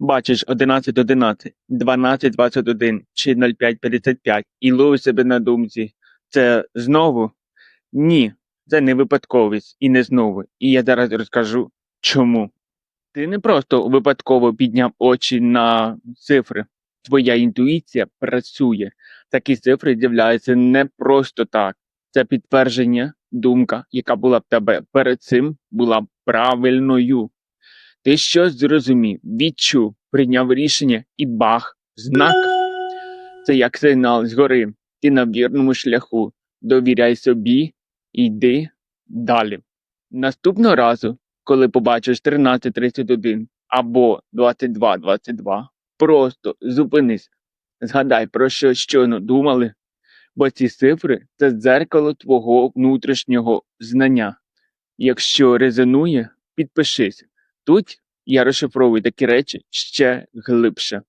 Бачиш 11 11, 12 21 чи 05 55 і ловиш себе на думці. Це знову? Ні, це не випадковість і не знову. І я зараз розкажу чому. Ти не просто випадково підняв очі на цифри. Твоя інтуїція працює. Такі цифри з'являються не просто так. Це підтвердження, думка, яка була в тебе перед цим, була правильною. Ти щось зрозумів, відчув, прийняв рішення і бах, знак. Це як сигнал згори. Ти на вірному шляху. Довіряй собі і йди далі. Наступного разу, коли побачиш 13.31 або 22.22, просто зупинись, згадай про що щойно думали, бо ці цифри це дзеркало твого внутрішнього знання. Якщо резонує, підпишись. Тут я розшифровую такі речі ще глибше.